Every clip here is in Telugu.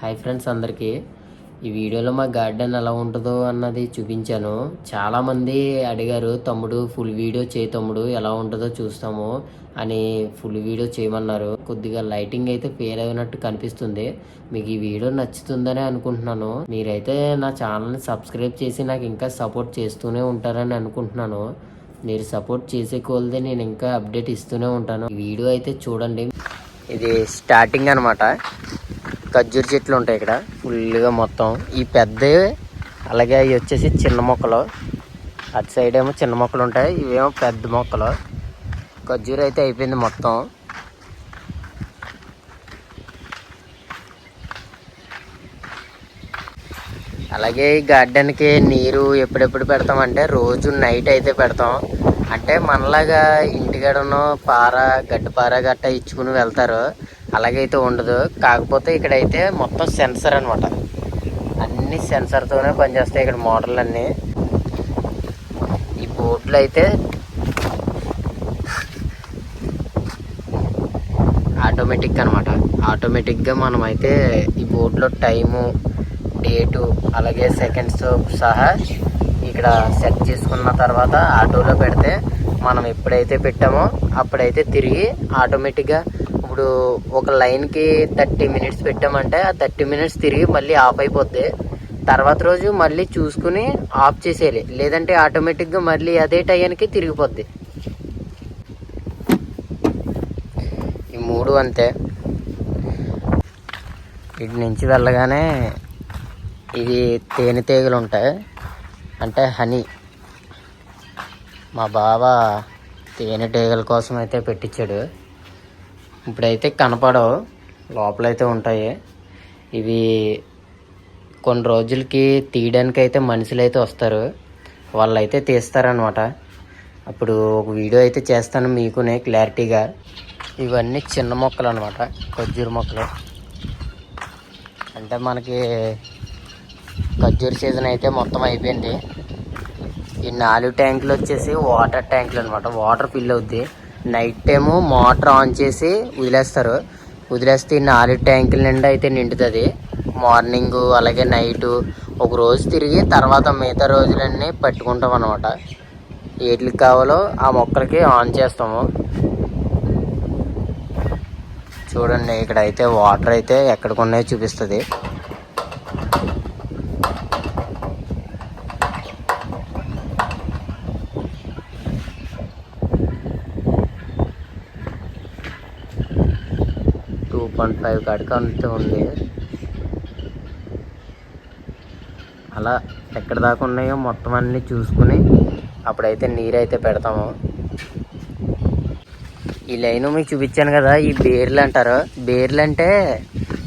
హాయ్ ఫ్రెండ్స్ అందరికీ. ఈ వీడియోలో మా గార్డెన్ ఎలా ఉంటుందో అన్నది చూపించాను. చాలామంది అడిగారు తమ్ముడు ఫుల్ వీడియో చేయి తమ్ముడు ఎలా ఉంటుందో చూస్తాము అని ఫుల్ వీడియో చేయమన్నారు. కొద్దిగా లైటింగ్ అయితే ఫెయిల్ అయినట్టు కనిపిస్తుంది. మీకు ఈ వీడియో నచ్చుతుందని అనుకుంటున్నాను. మీరైతే నా ఛానల్ని సబ్స్క్రైబ్ చేసి నాకు ఇంకా సపోర్ట్ చేస్తూనే ఉంటారని అనుకుంటున్నాను. మీరు సపోర్ట్ చేసే కొలది నేను ఇంకా అప్డేట్ ఇస్తూనే ఉంటాను. వీడియో అయితే చూడండి. ఇది స్టార్టింగ్ అనమాట ఖర్జూర చెట్లు ఉంటాయి ఇక్కడ. ఫుల్గా మొత్తం. ఈ పెద్దవి అలాగే అవి వచ్చేసి చిన్న మొక్కలు. అటు సైడ్ ఏమో చిన్న మొక్కలు ఉంటాయి. ఇవేమో పెద్ద మొక్కలు. ఖర్జూర అయితే అయిపోయింది మొత్తం. అలాగే ఈ గార్డెన్కి నీరు ఎప్పుడెప్పుడు పెడతామంటే రోజు నైట్ అయితే పెడతాం. అంటే మనలాగా ఇంటికాడనో పార గడ్డపార గట్ట ఇచ్చుకుని వెళ్తారు. అలాగైతే ఉండదు. కాకపోతే ఇక్కడైతే మొత్తం సెన్సర్ అనమాట అన్ని సెన్సర్తోనే పనిచేస్తాయి ఇక్కడ మోడల్ అన్నీ ఈ బోట్లు అయితే ఆటోమేటిక్ అనమాట ఆటోమేటిక్గా మనం అయితే ఈ బోర్డులో టైము డేటు అలాగే సెకండ్స్ సహా ఇక్కడ సెట్ చేసుకున్న తర్వాత ఆటోలో పెడితే మనం ఎప్పుడైతే పెట్టామో అప్పుడైతే తిరిగి ఆటోమేటిక్గా ఇప్పుడు ఒక లైన్కి థర్టీ మినిట్స్ పెట్టామంటే ఆ థర్టీ మినిట్స్ తిరిగి మళ్ళీ ఆఫ్ అయిపోద్ది. తర్వాత రోజు మళ్ళీ చూసుకుని ఆఫ్ చేసేయాలి. లేదంటే ఆటోమేటిక్గా మళ్ళీ అదే టైంకి తిరిగిపోద్ది. ఈ మూడు అంతే. ఇటు నుంచి వెళ్ళగానే ఇది తేనెటీగలు ఉంటాయి. అంటే హనీ. మా బావ తేనెటీగల కోసం అయితే పెట్టించాడు. ఇప్పుడైతే కనపడవు. లోపలైతే ఉంటాయి. ఇవి కొన్ని రోజులకి తీయడానికి అయితే మనుషులు అయితే వస్తారు. వాళ్ళు అయితే తీస్తారనమాట అప్పుడు ఒక వీడియో అయితే చేస్తాను మీకునే క్లారిటీగా. ఇవన్నీ చిన్న మొక్కలు అనమాట ఖర్జూరు మొక్కలు. అంటే మనకి ఖర్జూర సీజన్ అయితే మొత్తం అయిపోయింది. ఈ నాలుగు ట్యాంకులు వచ్చేసి వాటర్ ట్యాంకులు అనమాట వాటర్ ఫిల్ అవుద్ది. నైట్ టైము మోటార్ ఆన్ చేసి వదిలేస్తారు. వదిలేస్తే నాలుగు ట్యాంకుల నిండా అయితే నిండుతుంది. మార్నింగ్ అలాగే నైటు ఒక రోజు తిరిగి తర్వాత మిగతా రోజులన్నీ పట్టుకుంటాం అనమాట ఏట్లకి కావాలో ఆ మొక్కలకి ఆన్ చేస్తాము. చూడండి ఇక్కడ అయితే వాటర్ అయితే ఎక్కడికి ఉన్నాయో చూపిస్తుంది టూ పాయింట్ ఫైవ్ కాడికి అంతే ఉంది. అలా ఎక్కడ దాకా ఉన్నాయో మొత్తం అన్నీ చూసుకుని అప్పుడైతే నీరైతే పెడతాము. ఈ లైన్ మీకు చూపించాను కదా ఈ బేర్లు అంటారు. బేర్లు అంటే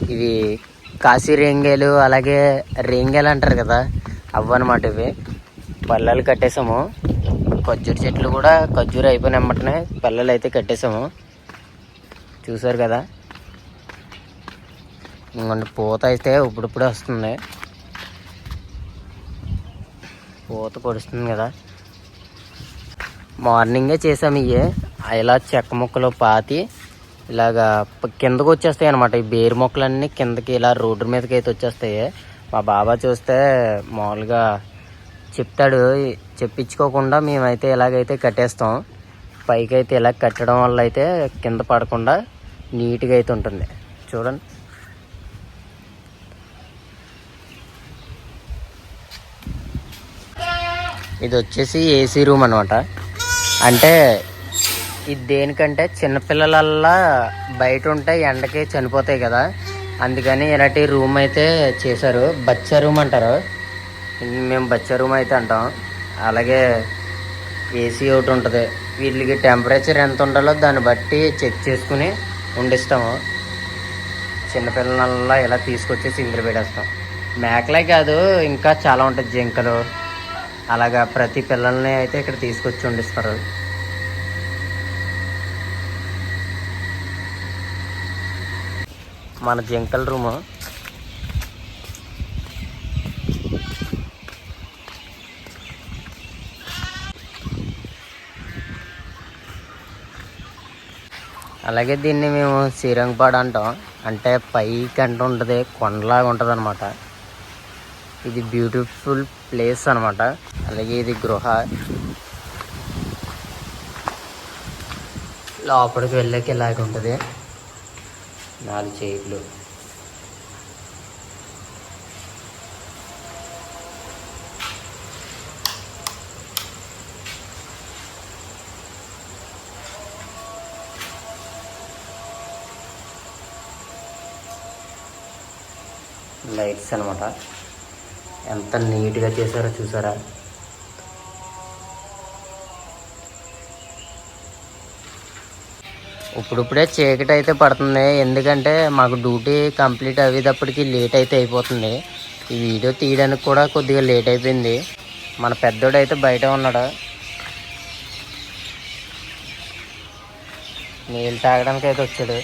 ఇవి కాశీ రేంగేలు అలాగే రేంగేలు అంటారు కదా అవ్వనమాట ఇవి. పల్లెలు కట్టేసాము. ఖర్జూరు చెట్లు కూడా ఖర్జూరు అయిపోయిన వెంబటనే పల్లెలు అయితే కట్టేసాము. చూసారు కదా? ఇంకొంటే పూత అయితే ఇప్పుడిప్పుడే వస్తుంది. పూత పొడుస్తుంది కదా. మార్నింగే చేసాము ఇవి ఇలా చెక్క ముక్కలు పాతి ఇలాగా కిందకు వచ్చేస్తాయి అనమాట ఈ బేరు మొక్కలన్నీ కిందకి ఇలా రోడ్డు మీదకి అయితే వచ్చేస్తాయి. మా బాబా చూస్తే మామూలుగా చెప్తాడు. చెప్పించుకోకుండా మేమైతే ఇలాగైతే కట్టేస్తాం. పైకి అయితే ఇలా కట్టడం వల్ల అయితే కింద పడకుండా నీట్గా అయితే ఉంటుంది. చూడండి. ఇది వచ్చేసి ఏసీ రూమ్ అనమాట అంటే ఇది దేనికంటే చిన్నపిల్లలల్లా బయట ఉంటే ఎండకి చనిపోతాయి కదా. అందుకని ఇలాంటి రూమ్ అయితే చేశారు. బచ్చ రూమ్ అంటారు. మేము బచ్చ రూమ్ అయితే అంటాం. అలాగే ఏసీ ఒకటి ఉంటుంది. వీళ్ళకి టెంపరేచర్ ఎంత ఉండాలో దాన్ని బట్టి చెక్ చేసుకుని వండిస్తాము చిన్నపిల్లలల్లా ఇలా తీసుకొచ్చేసి ఇందులో పెట్టేస్తాం. మేకలే కాదు ఇంకా చాలా ఉంటుంది జింకలు. అలాగా ప్రతి పిల్లల్ని అయితే ఇక్కడ తీసుకొచ్చి ఉండిస్తారు మన జింకల రూము. అలాగే దీన్ని మేము శ్రీరంగపాడు అంటాం. అంటే పైకి అంటే ఉంటుంది కొండలాగా ఉంటుంది అనమాట ఇది బ్యూటిఫుల్ ప్లేస్ అనమాట అలాగే ఇది గృహ లోపలికి వెళ్ళాక ఇలాగ ఉంటుంది నాలుగు చైర్లు లైట్స్ అనమాట ఎంత నీట్గా చేశారో చూసారా ఇప్పుడిప్పుడే చీకటి అయితే పడుతుంది. ఎందుకంటే మాకు డ్యూటీ కంప్లీట్ అయ్యేటప్పటికి లేట్ అయితే అయిపోతుంది. ఈ వీడియో తీయడానికి కూడా కొద్దిగా లేట్ అయిపోయింది. మన పెద్దోడు అయితే బయట ఉన్నాడు. నీళ్ళు తాగడానికి అయితే వచ్చాడు.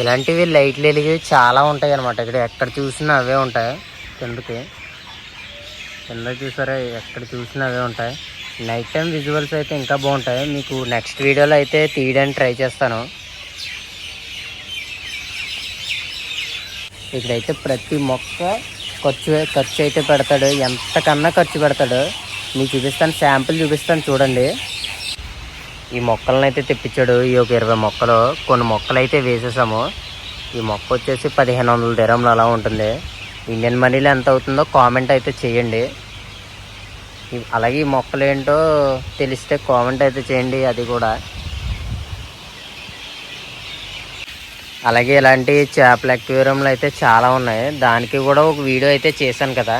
ఇలాంటివి లైట్లు వెలిగి చాలా ఉంటాయి అనమాట ఇక్కడ ఎక్కడ చూసినా అవే ఉంటాయి. కిందకి కింద చూసారా? ఎక్కడ చూసినా అవే ఉంటాయి. నైట్ టైం విజువల్స్ అయితే ఇంకా బాగుంటాయి. మీకు నెక్స్ట్ వీడియోలో అయితే తీయడానికి ట్రై చేస్తాను. ఇక్కడైతే ప్రతి మొక్క ఖర్చు ఖర్చు అయితే పెడతాడు. ఎంతకన్నా ఖర్చు పెడతాడు. మీకు చూపిస్తాను శాంపుల్ చూపిస్తాను చూడండి. ఈ మొక్కలను అయితే తెప్పించాడు. ఈ ఒక ఇరవై మొక్కలు. కొన్ని మొక్కలు అయితే వేసేసాము. ఈ మొక్క వచ్చేసి పదిహేను వందల దిరంలో అలా ఉంటుంది. ఇండియన్ మనీలో ఎంత అవుతుందో కామెంట్ అయితే చేయండి. అలాగే ఈ మొక్కలు ఏంటో తెలిస్తే కామెంట్ అయితే చేయండి అది కూడా. అలాగే ఇలాంటి చేపల అక్వేరియంలు అయితే చాలా ఉన్నాయి. దానికి కూడా ఒక వీడియో అయితే చేశాను కదా.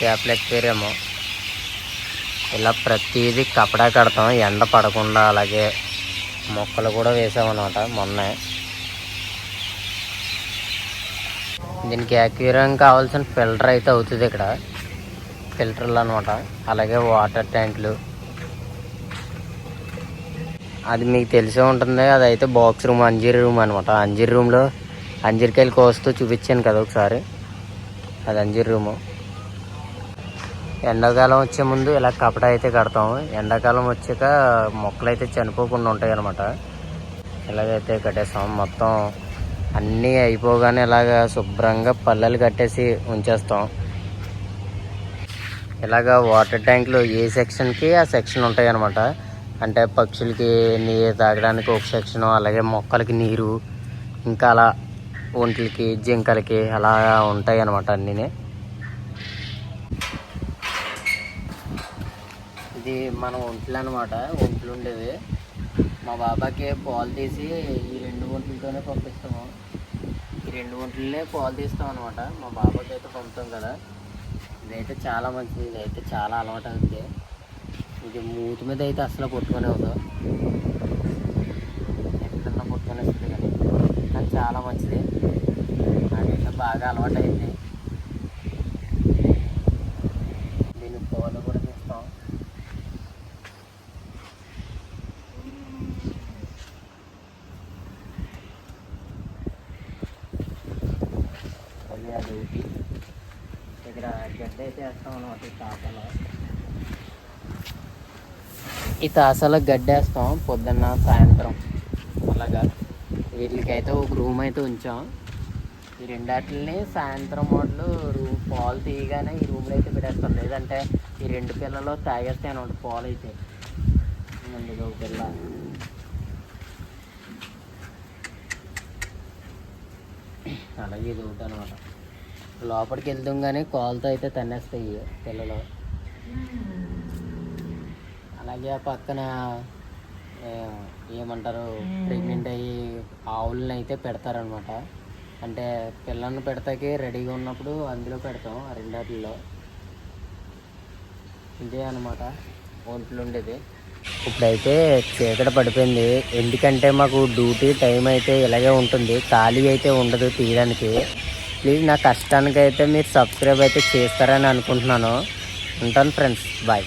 చేపల అక్వేరియము ఇలా ప్రతిదీ కపడా కడతాం ఎండ పడకుండా అలాగే మొక్కలు కూడా వేసామన్నమాట మొన్నే. దీనికి యాక్యూరియం కావాల్సిన ఫిల్టర్ అయితే అవుతుంది ఇక్కడ. ఫిల్టర్లు అనమాట అలాగే వాటర్ ట్యాంకులు. అది మీకు తెలిసే ఉంటుంది. అది అయితే బాక్స్ రూమ్ అంజీర్ రూమ్ అనమాట అంజీర్ రూమ్లో అంజీరికాయలు కోస్తూ చూపించాను కదా ఒకసారి. అది అంజీర్ రూము. ఎండాకాలం వచ్చే ముందు ఇలా కపట అయితే కడతాము. ఎండాకాలం వచ్చాక మొక్కలు అయితే చనిపోకుండా ఉంటాయి అనమాట ఇలాగైతే కట్టేస్తాం మొత్తం అన్నీ అయిపోగానే ఇలాగ శుభ్రంగా పల్లెలు కట్టేసి ఉంచేస్తాం. ఇలాగ వాటర్ ట్యాంకులు ఏ సెక్షన్కి ఆ సెక్షన్ ఉంటాయి అనమాట అంటే పక్షులకి నీరు తాగడానికి ఒక సెక్షన్ అలాగే మొక్కలకి నీరు ఇంకా అలా ఒంట్లకి జింకలకి అలా ఉంటాయి అనమాట అన్నీ ఇది మన ఒంట్లు అనమాట ఒంట్లు ఉండేవి. మా బాబాకి పాలు తీసి ఈ రెండు ఒంట్లతోనే పంపిస్తాము. ఈ రెండు ఒంట్లనే పాలు తీస్తాం అనమాట మా బాబాకి అయితే పంపుతాం కదా. ఇదైతే చాలా మంచిది. ఇదైతే చాలా అలవాటు అవుతుంది ఇది మూతి మీద అయితే అసలు కొట్టుకునే ఉందో ఎక్కడన్నా కొట్టుకొని వస్తుంది కానీ. కానీ చాలా మంచిది. నాకైతే బాగా అలవాటు అయింది దీని పాలు కూడా తీస్తాం మళ్ళీ అది ఊపి ఇక్కడ గడ్డ అయితే వేస్తాం అనమాట ఈ తాతలో ఈ తాసాలో గడ్డేస్తాం పొద్దున్న సాయంత్రం. అలాగా? వీటికైతే ఒక రూమ్ అయితే ఉంచాం. ఈ రెండాటిని సాయంత్రం వాళ్ళు రూమ్ పాలు తీయగానే ఈ రూమ్లో అయితే పెట్టేస్తాం. లేదంటే ఈ రెండు పిల్లలు తాగేస్తాయి అనమాట పాలు అయితే. ముందుగా ఒక పిల్ల. అలాగే ఇది ఒకటి అనమాట. లోపలికి వెళ్తాం కానీ కాల్తో అయితే తన్నేస్తాయి పిల్లలు. అలాగే ఆ పక్కన ఏమంటారు ప్రెగ్నెంట్ అయ్యి ఆవులని అయితే పెడతారనమాట. అంటే పిల్లల్ని పెడతాకి రెడీగా ఉన్నప్పుడు అందులో పెడతాం ఆ రెండాటిల్లో. ఇదే అనమాట ఒంట్లో ఉండేది ఇప్పుడైతే చీకటి పడిపోయింది. ఎందుకంటే మాకు డ్యూటీ టైం అయితే ఇలాగే ఉంటుంది. ఖాళీ అయితే ఉండదు తీయడానికి. ప్లీజ్ నా కష్టానికి అయితే మీరు సబ్స్క్రైబ్ అయితే చేస్తారని అనుకుంటున్నాను. ఉంటాను ఫ్రెండ్స్. బాయ్.